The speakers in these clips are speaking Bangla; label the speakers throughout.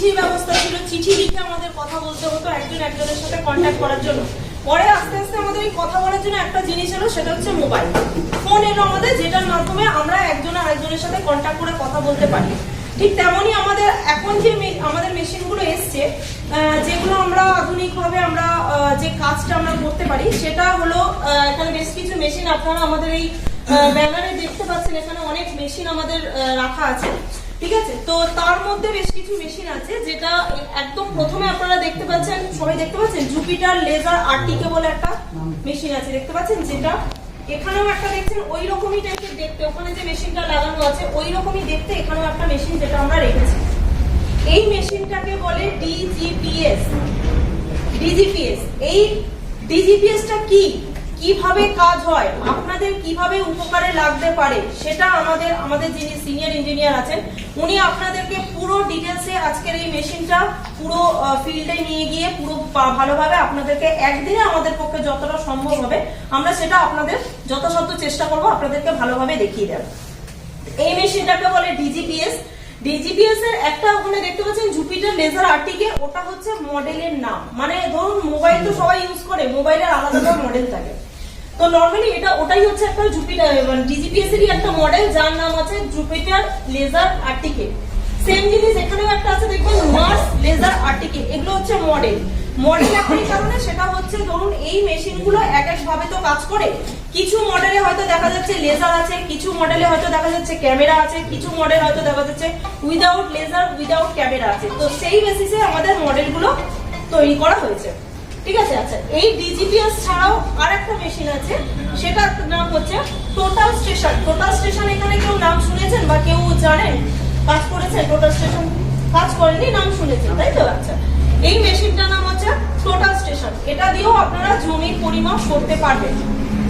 Speaker 1: চিঠির ব্যবস্থা ছিল, চিঠি লিখে আমাদের কথা বলতে হতো একজন একজনের সাথে কন্ট্যাক্ট করার জন্য। পরে আস্তে আস্তে আমাদের এই কথা বলার জন্য একটা জিনিস এলো, সেটা হচ্ছে মোবাইল ফোন এলো আমাদের, যেটার মাধ্যমে আমরা একজন আরেকজনের সাথে কন্ট্যাক্ট করে কথা বলতে পারি। ঠিক তেমনই আমাদের এখন যে আমাদের মেশিনগুলো এসছে যেগুলো আমরা আধুনিকভাবে আমরা যে কাজটা আমরা করতে পারি, সেটা হলো এখানে বেশ কিছু মেশিন আপনারা আমাদের এই ব্যানারে দেখতে পাচ্ছেন, এখানে অনেক মেশিন আমাদের রাখা আছে। ঠিক আছে? তো তার মধ্যে বেশ কিছু মেশিন আছে যেটা একদম প্রথমে আপনারা দেখতে পাচ্ছেন, সবাই দেখতে পাচ্ছেন? জুপিটার লেজার আরটিকে বলে একটা মেশিন আছে, দেখতে পাচ্ছেন? যেটা এখানেও একটা দেখছেন ওই রকমই টাইপের দেখতে। ওখানে যে মেশিনটা লাগানো আছে ওই রকমই দেখতে এখানেও একটা মেশিন যেটা আমরা রেখেছি। এই মেশিনটাকে বলে ডিজিপিএস ডিজিপিএস এই ডিজিপিএসটা কি? কীভাবে কাজ হয়, আপনাদের কীভাবে উপকারে লাগতে পারে, সেটা আমাদের আমাদের যিনি সিনিয়র ইঞ্জিনিয়ার আছেন, উনি আপনাদেরকে পুরো ডিটেলসে আজকের এই মেশিনটা পুরো ফিল্ডে নিয়ে গিয়ে পুরো ভালোভাবে আপনাদেরকে একদিনে আমাদের পক্ষে যতটা সম্ভব হবে, আমরা সেটা আপনাদের যথাসাধ্য চেষ্টা করব, আপনাদেরকে ভালোভাবে দেখিয়ে দেব এই মেশিনটাকে বলে ডিজিপিএস ডিজিপিএস এর একটা ওখানে দেখতে পাচ্ছেন জুপিটার লেজার আর্টিকে ওটা হচ্ছে মডেলের নাম। মানে ধরুন মোবাইল তো সবাই ইউজ করে মোবাইলের আলাদা আলাদা মডেল থাকে। তো নর্মালি এটা, ওটাই হচ্ছে একটা জুপিটার মানে ডিজিপিএস এরই একটা মডেল যার নাম আছে জুপিটার লেজার আর্টিকে সেম জিনিস এখানেও একটা আছে, দেখবেন মার্স লেজার আর্টিকে এগুলো হচ্ছে মডেল মডেল একই কারণে, সেটা হচ্ছে ধরুন এই মেশিনগুলো এক এক ভাবে তো কাজ করে। কিছু মডেলে হয়তো দেখা যাচ্ছে লেজার আছে, কিছু মডেলে হয়তো দেখা যাচ্ছে ক্যামেরা আছে, কিছু মডেল হয়তো দেখা যাচ্ছে উইদাউট লেজার উইদাউট ক্যামেরা আছে। তো সেই বেসিসে আমাদের মডেলগুলো তৈরি করা হয়েছে। ঠিক আছে আচ্ছা এই ডিজিপিএস ছাড়াও আর একটা মেশিন আছে সেটার নাম হচ্ছে টোটাল স্টেশন টোটাল স্টেশন এখানে কেউ নাম শুনেছেন বা কেউ জানেন? কাজ করেছেন? টোটাল স্টেশন কাজ করেনি নাম শুনেছেন তাই তো? আচ্ছা এই মেশিনটার নাম হচ্ছে টোটাল স্টেশন এটা দিয়েও আপনারা জমির পরিমাপ করতে পারবেন।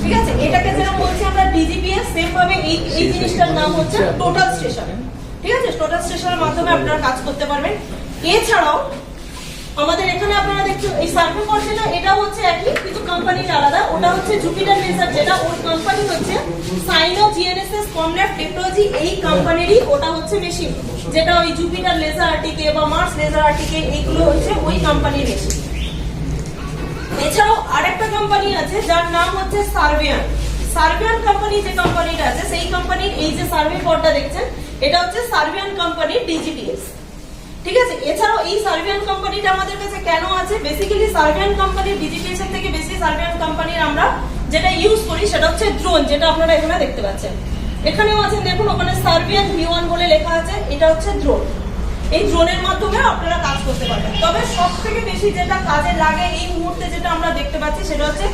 Speaker 1: ঠিক আছে এটাকে যেরকম বলছি আমরা ডিজিপিএস সেম ভাবে এই এই জিনিসটার নাম হচ্ছে টোটাল স্টেশন ঠিক আছে টোটাল স্টেশনের মাধ্যমে আপনারা কাজ করতে পারবেন। এছাড়াও আমাদের এখানে আপনারা দেখছেন এই সার্ভে হচ্ছে একই কিন্তু কোম্পানির আলাদা। ওটা হচ্ছে জুপিটার লেজার যেটা ওর কোম্পানি হচ্ছে সাইনো জিএনএসএস কমল্যাব টেকনোলজি এই কোম্পানিরই ওটা হচ্ছে মেশিন যেটা ওই জুপিটার লেজার আর্টিকে বা মার্স লেজার আর্টিকে এইগুলো হচ্ছে ওই কোম্পানির মেশিন এছাড়াও আরেকটা কোম্পানি আছে, যার নাম হচ্ছে সার্ভিয়ান সার্ভিয়ান কোম্পানি যে কোম্পানিটা আছে, সেই কোম্পানির এই যে সার্ভে বোর্ডটা দেখছেন, এটা হচ্ছে সার্ভিয়ান কোম্পানির ডিজিপিএস ঠিক আছে? এছাড়াও এই সার্ভিয়ান কোম্পানিটা আমাদের কাছে কেন আছে? বেসিক্যালি সার্ভিয়ান কোম্পানির ডিজিটেশন থেকে বেশি সার্ভিয়ান কোম্পানির আমরা যেটা ইউজ করি, সেটা হচ্ছে ড্রোন যেটা আপনারা এখানে দেখতে পাচ্ছেন। এখানেও আছেন দেখুন, ওখানে সার্ভিয়ান ভি ওয়ান বলে লেখা আছে, এটা হচ্ছে ড্রোন এই ড্রোনের মাধ্যমে আপনারা কাজ করতে পারবেন। তবে সব থেকে বেশি যেটা কাজে লাগে এই মুহূর্তে যেটা আমরা দেখতে পাচ্ছি, সেটা হচ্ছে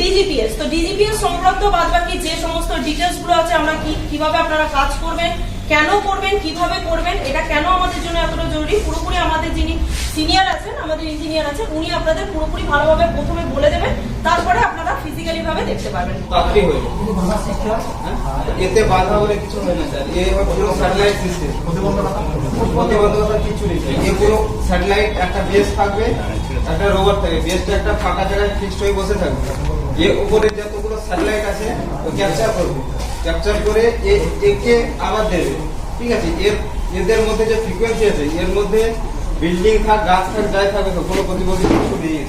Speaker 1: ডিজিপিএস তো ডিজিপিএস সংক্রান্ত বাদ বাকি যে সমস্ত ডিটেলসগুলো আছে, আমরা কি কীভাবে আপনারা কাজ করবেন কেন করবেন কীভাবে করবেন এটা কেন আমাদের জন্য এতটা জরুরি? পুরোপুরি আমাদের যিনি সিনিয়র আছেন আমাদের ইঞ্জিনিয়ার আছেন উনি আপনাদের পুরোপুরি ভালোভাবে প্রথমে বলে দেবেন তারপরে আপনারা ফিজিক্যালি ভাবে দেখতে পারবেন।
Speaker 2: হয়ে। হ্যাঁ? এতে বাধা বলে কিছু হয় না স্যার। এ পুরো স্যাটেলাইট সিস্টেম প্রতিবন্ধকতা কিছু নেই। এ পুরো স্যাটেলাইট একটা বেস থাকবে একটা রোবট থাকবে। বেসটা একটা ফাঁকা জায়গায় ফিক্সড হয়ে বসে থাকবে। এর উপরে যতগুলো স্যাটেলাইট আছে ও ক্যাপচার করবে। ক্যাপচার করে একে আবার দেবে। ঠিক আছে? এর এদের মধ্যে যে ফ্রিকোয়েন্সি আছে এর মধ্যে বিল্ডিং থাক গাছ থাক যাই থাকবে তো কোনো প্রতিবন্ধী কিছু নেই।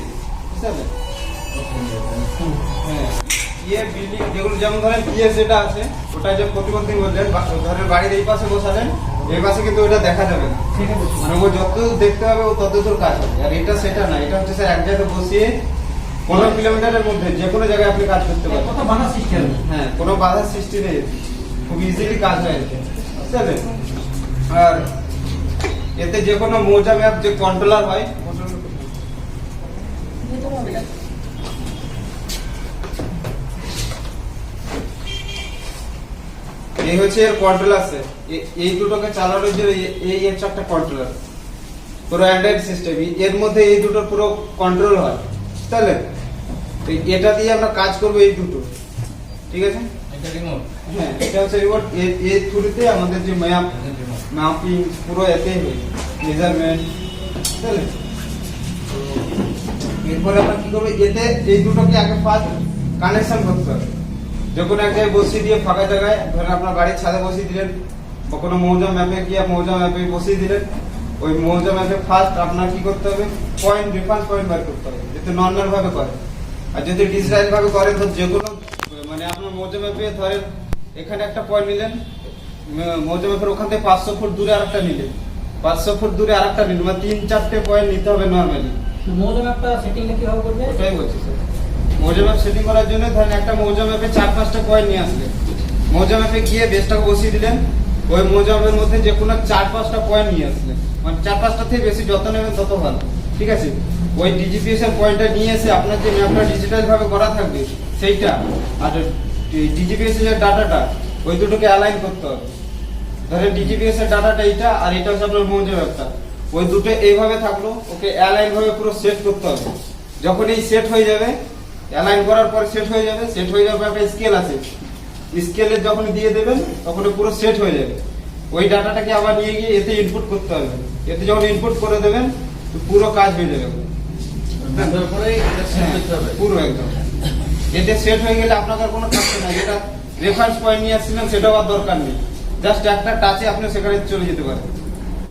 Speaker 2: বুঝতে পারলেন হ্যাঁ। ইয়ে বিল্ডিং যেগুলো যেমন ধরেন পিএস যেটা আছে ওটা যে প্রতিবন্ধী বললেন ধরেন বাড়ির এই পাশে বসালেন এই পাশে কিন্তু ওটা দেখা যাবে না। মানে ও যত দেখতে হবে ও তত দূর কাজ হবে আর এটা সেটা না এটা হচ্ছে স্যার এক জায়গায় বসিয়ে পনেরো কিলোমিটারের মধ্যে যে কোনো জায়গায় আপনি কাজ করতে পারবেন
Speaker 3: কত বাধা সৃষ্টি হবে।
Speaker 2: হ্যাঁ কোনো বাধার সৃষ্টি নেই। খুব ইজিলি কাজ হয় বুঝতে? আর এতে যে কোনো মৌজা ম্যাপ যে কন্ট্রোলার হয় এই হচ্ছে এর কন্ট্রোলার স্যার এই দুটোকে চালানোর জন্য এই হচ্ছে একটা কন্ট্রোলার পুরো অ্যান্ড্রয়েড সিস্টেম এর মধ্যে এই দুটো পুরো কন্ট্রোল হয়। তাহলে তো এটা দিয়ে আমরা কাজ করব এই দুটো। ঠিক আছে? হ্যাঁ এটা হচ্ছে রিমোট এর থ্রুতে আমাদের যে ম্যাপ ম্যাপিং পুরো এতে হয় মেজারমেন্ট তাহলে তো এরপরে আমরা কি করব? এতে এই দুটোকে আগে ফার্স্ট কানেকশন করতে হবে। যখন এক জায়গায় বসিয়ে দিয়ে ফাঁকা জায়গায় ধরেন আপনার বাড়ির ছাদে বসিয়ে দিলেন বা কোনো মৌজা ম্যাপে গিয়ে মৌজা ম্যাপে বসিয়ে দিলেন ওই মৌজা ম্যাপে ফার্স্ট আপনার কি করতে হবে? পয়েন্ট রেফারেন্স পয়েন্ট বার করতে হবে যাতে নর্মাল ভাবে করে। আর যদি ডিজিটাল ভাবে করে তো যে কোনো মানে আপনার মৌজা ম্যাপে ধরেন এখানে একটা পয়েন্ট নিলেন ম- মৌজা ম্যাপের ওখান থেকে পাঁচশো ফুট দূরে আরেকটা নিলেন। পাঁচশো ফুট দূরে আরেকটা নিলেন মানে তিন চারটে পয়েন্ট নিতে হবে নর্মালি
Speaker 3: মৌজা ম্যাপটা সেটিংটা কীভাবে করবে?
Speaker 2: ওটাই বলছি স্যার মৌজা ম্যাপ সেটিং করার জন্য ধরেন একটা মৌজা ম্যাপে চার পাঁচটা পয়েন্ট নিয়ে আসলেন। মৌজা ম্যাপে গিয়ে বেসটাকে বসিয়ে দিলেন ওই মৌজা মধ্যে যে কোনো চার পাঁচটা পয়েন্ট নিয়ে আসলেন। মানে চার পাঁচটা থেকে বেশি যত নেবেন তত ভালো। ঠিক আছে? ওই ডিজিপিএস এর পয়েন্টটা নিয়ে এসে আপনার যে ম্যাপটা ডিজিটাল ভাবে করা থাকবে, সেইটা। আর ডিজিপিএস এর ডাটাটা ওই দুটোকে অ্যালাইন করতে হবে। ধরেন ডিজিপিএস এর ডাটাটা এইটা, আর এটা হচ্ছে আপনার মৌজা ম্যাপটা ওই দুটো এইভাবে থাকল, ওকে অ্যালাইন ভাবে পুরো সেট করতে হবে। যখন এই সেট হয়ে যাবে অ্যালাইন করার পর সেট হয়ে যাবে সেট হয়ে যাবে একটা স্কেল আছে। স্কেলে যখন দিয়ে দেবেন, তখন পুরো সেট হয়ে যাবে। ওই ডাটাটাকে আবার নিয়ে গিয়ে এতে ইনপুট করতে হবে। এতে যখন ইনপুট করে দেবেন পুরো কাজ হয়ে যাবে। হ্যাঁ,
Speaker 4: করতে
Speaker 2: পুরো একদম। এতে সেট হয়ে গেলে আপনার আর কোনো থাকছে না যেটা রেফারেন্স পয়েন্ট নিয়ে আসছিলেন সেটাও আর দরকার নেই। জাস্ট একটা টাচে আপনি সেখানে চলে যেতে পারেন।